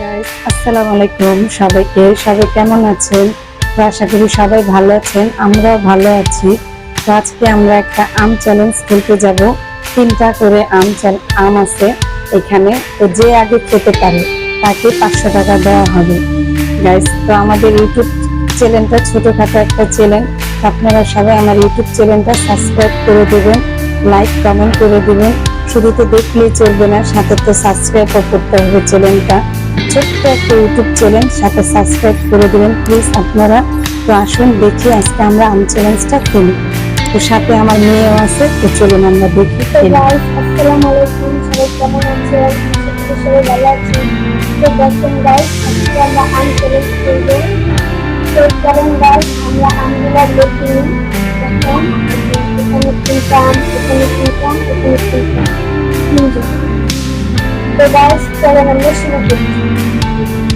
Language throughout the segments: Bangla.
গাইস আসসালামু আলাইকুম সবাইকে। সবাই কেমন আছেন? তো আশা করি সবাই ভালো আছেন, আমরাও ভালো আছি। তো আজকে আমরা একটা আম চ্যালেঞ্জ খেলতে যাব। তিনটা করে আম আম আছে এখানে। তো যে আগে খেতে পারে, তাকে পাঁচশো টাকা দেওয়া হবে। গাইস তো আমাদের ইউটিউব চ্যানেলটা ছোটোখাটো একটা চ্যানেল আপনারা সবাই আমার ইউটিউব চ্যানেলটা সাবস্ক্রাইব করে দেবেন লাইক কমেন্ট করে দেবেন। শুধু তো দেখলেই চলবে না, সাথে তো সাবস্ক্রাইবও করতে হবে চ্যানেলটা ছোট্ট একটা ইউটিউব চ্যানেল সাথে সাবস্ক্রাইব করে দেবেন। প্লিজ আপনারা তো আসুন দেখি আজকে আমরা আম চ্যালেঞ্জটা খেলি তো সাথে আমার মেয়েও আছে তো চলুন আমরা দেখি তো খেলি গাইস আসসালামু আলাইকুম। সবাই কেমন আছেন? সবাই ভালো আছেন। তো দেখেন গাইস আজকে আমরা আম চ্যালেঞ্জ করব। তো চলেন গাইস আমরা আমগুলো দেখে এখানে তিনটা আম এখানে তিনটা এখানে তিনটা তিনজন তো গাইস আমরা শুরু করছি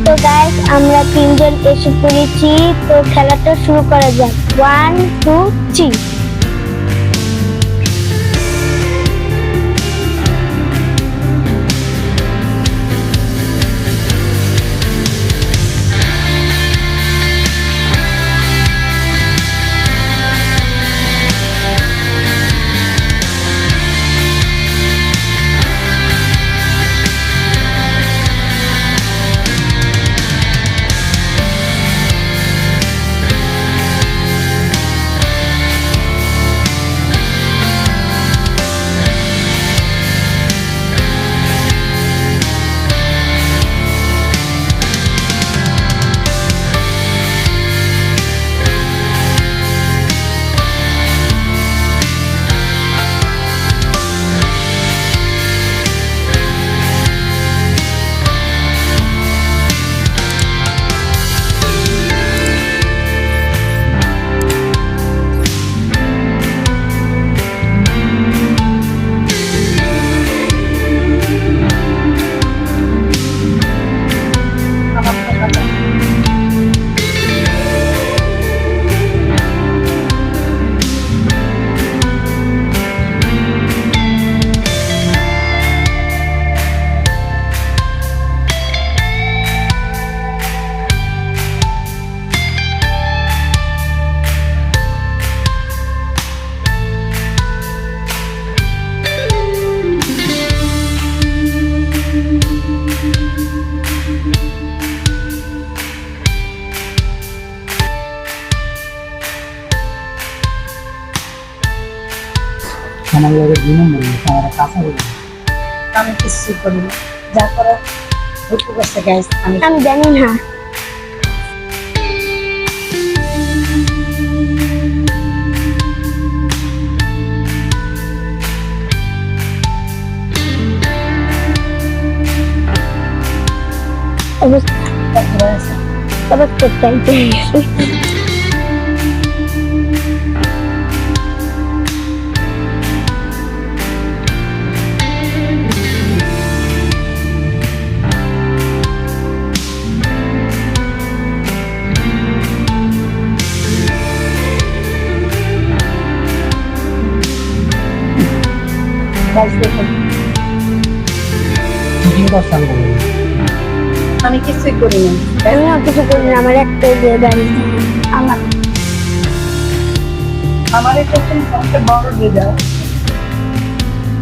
তো গাইস আমরা তিনজন এসে পড়েছি, তো খেলাটা শুরু করা যাক। ওয়ান টু থ্রি আমার লগে দুই নম্বর হয়েছে, আমার কাঁচা হয়ে গেছে। আমি কিছু করি না যা করার ভুল করছে গাইস আমি আমি জানি না অবস্থা তবে করতে গাইস আমি কিছুই করি আমিও কিছু করি আমার একটা যে বাড়ি আমার আমার এটা সবচেয়ে বড় রেজাল্ট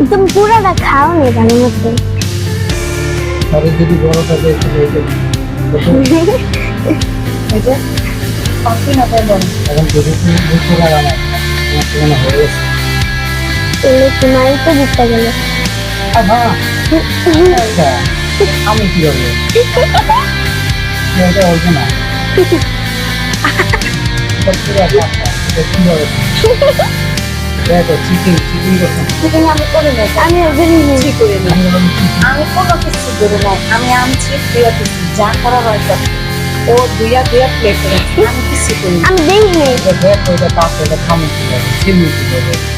তুমি পুরোটা খাও নি জানার মতো তবে যদি বড় এখন যদি তুমি হয়ে গেছে তাহলে তোমারই তো জিততে গেলে। আচ্ছা, আমি কি করব? এটা না। আমি আনছি যা করা ও দুইয়া দুইয়া প্লেট রেখেছি। আমি কিছু করি আমি দেখি এটা দেখো, এটা পাকা, এটা খামো কি হবে? চিনি কি হবে?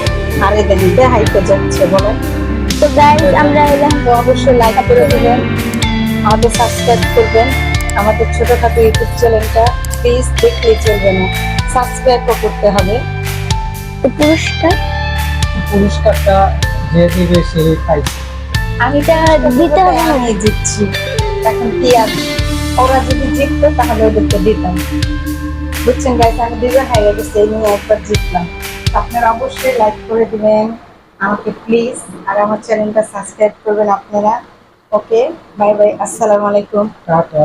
আরে দেখি দেখাইতে যাচ্ছে বলেন। তো গাইস আমরা এলাম তো অবশ্যই লাইক করে দেবেন আমাদের সাবস্ক্রাইব করবেন। আমাদের ছোটখাটো ইউটিউব চ্যানেলটা প্লিজ দেখলেই চলবে না সাবস্ক্রাইবও করতে হবে। তো পুরস্কার? পুরস্কারটা যে দিবে সে পাইছে আমি এটা দিতে হবে না জিতছি এখন কি আর ওরা যদি জিততো তাহলে ওদেরকে দিতাম। বুঝছেন গাইস আমি দুজন হারিয়ে গেছি এই নিয়ে একবার জিতলাম। আপনারা অবশ্যই লাইক করে দিবেন। আমাকে প্লিজ আর আমার চ্যানেলটা সাবস্ক্রাইব করবেন আপনারা। ওকে বাই বাই আসসালামু আলাইকুম। টাটা।